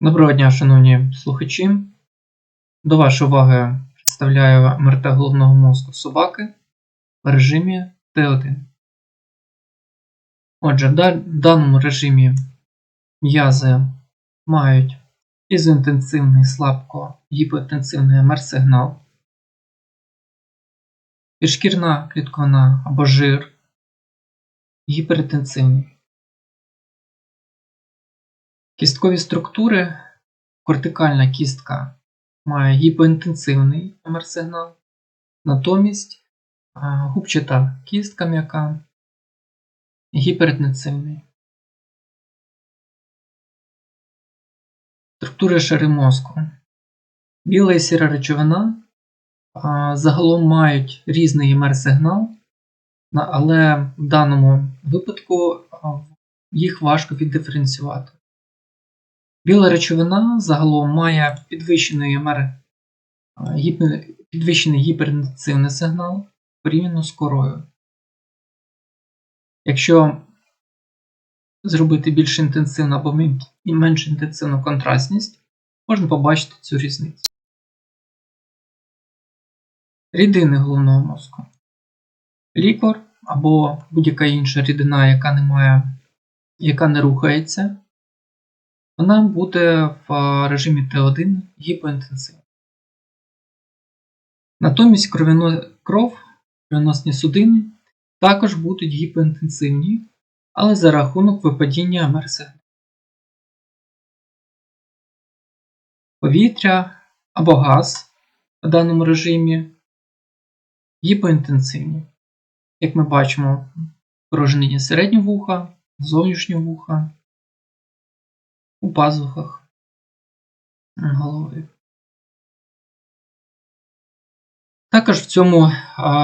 Доброго дня, шановні слухачі. До вашої уваги представляю МРТ головного мозку собаки в режимі Т1. Отже, в даному режимі м'язи мають ізоінтенсивний слабко гіпоінтенсивний МР-сигнал, підшкірна клітковина або жир гіперінтенсивний. Кісткові структури. Кортикальна кістка має гіпоінтенсивний МР-сигнал, натомість губчата кістка м'яка гіперінтенсивний. Структури шари мозку. Біла і сіра речовина загалом мають різний МР-сигнал, але в даному випадку їх важко віддиференціювати. Біла речовина загалом має підвищений підвищений гіперінтенсивний сигнал порівняно з корою. Якщо зробити більш інтенсивну або менш інтенсивну контрастність, можна побачити цю різницю. Рідини головного мозку. Лікор або будь-яка інша рідина, яка не має, яка не рухається, вона буде в режимі Т1 гіпоінтенсивна. Натомість кров, кровоносні судини також будуть гіпоінтенсивні, але за рахунок випадіння МРС. Повітря або газ в даному режимі гіпоінтенсивні. Як ми бачимо, порожнення середнього вуха, зовнішнього вуха, у пазухах голови. Також в цьому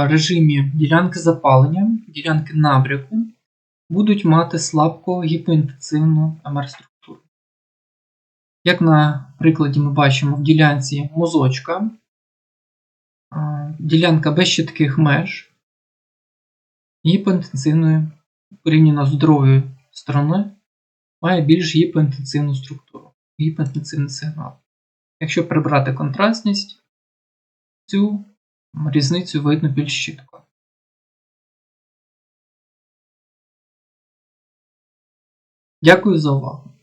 режимі ділянки запалення, ділянки набряку будуть мати слабко гіпоінтенсивну МР-структуру. Як на прикладі ми бачимо в ділянці мозочка, ділянка без чітких меж гіпоінтенсивною порівняно з другою стороною має більш гіпоінтенсивну структуру, гіпоінтенсивний сигнал. Якщо прибрати контрастність, цю різницю видно більш чітко. Дякую за увагу.